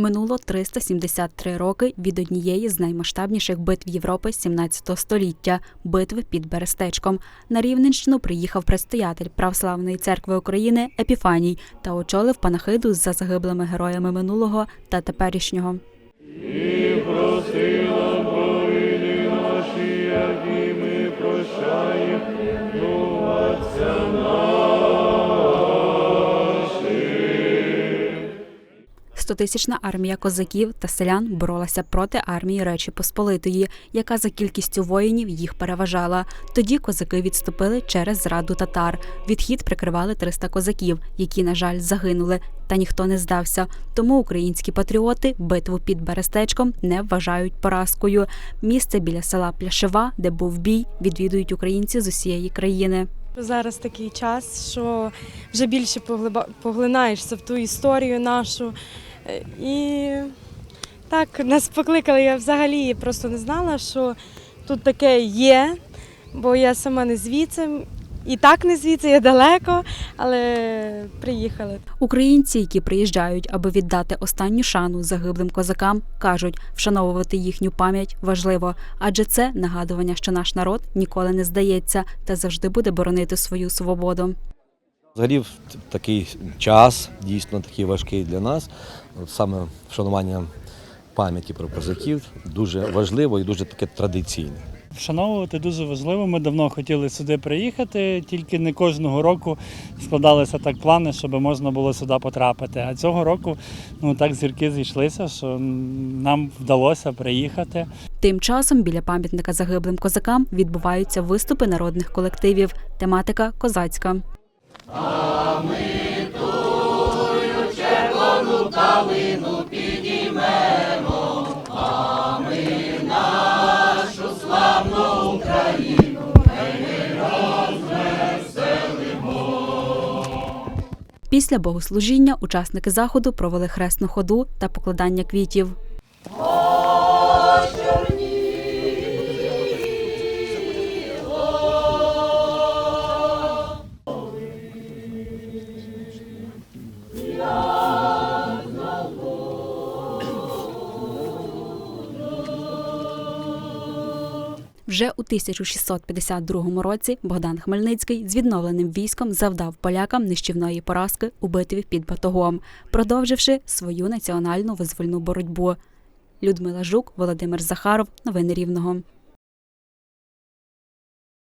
Минуло 373 роки від однієї з наймасштабніших битв Європи 17 століття битви під Берестечком. На Рівненщину приїхав предстоятель Православної церкви України Епіфаній та очолив панахиду за загиблими героями минулого та теперішнього. Стотисячна армія козаків та селян боролася проти армії Речі Посполитої, яка за кількістю воїнів їх переважала. Тоді козаки відступили через зраду татар. Відхід прикривали 300 козаків, які, на жаль, загинули. Та ніхто не здався. Тому українські патріоти битву під Берестечком не вважають поразкою. Місце біля села Пляшева, де був бій, відвідують українці з усієї країни. Зараз такий час, що вже більше поглинаєшся в ту історію нашу. І так, нас покликали. Я взагалі просто не знала, що тут таке є, бо я сама не звідси. І так не звідси, я далеко, але приїхали. Українці, які приїжджають, аби віддати останню шану загиблим козакам, кажуть, вшановувати їхню пам'ять важливо, адже це нагадування, що наш народ ніколи не здається та завжди буде боронити свою свободу. Взагалі такий час, дійсно такий важкий для нас, саме вшанування пам'яті про козаків дуже важливо і дуже таке традиційне. Вшановувати дуже важливо. Ми давно хотіли сюди приїхати, тільки не кожного року складалися так плани, щоб можна було сюди потрапити. А цього року ну так зірки зійшлися, що нам вдалося приїхати. Тим часом біля пам'ятника загиблим козакам відбуваються виступи народних колективів. Тематика козацька. Після богослужіння учасники заходу провели хресну ходу та покладання квітів. Вже у 1652 році Богдан Хмельницький з відновленим військом завдав полякам нищівної поразки у битві під Батогом, продовживши свою національну визвольну боротьбу. Людмила Жук, Володимир Захаров. Новини Рівного.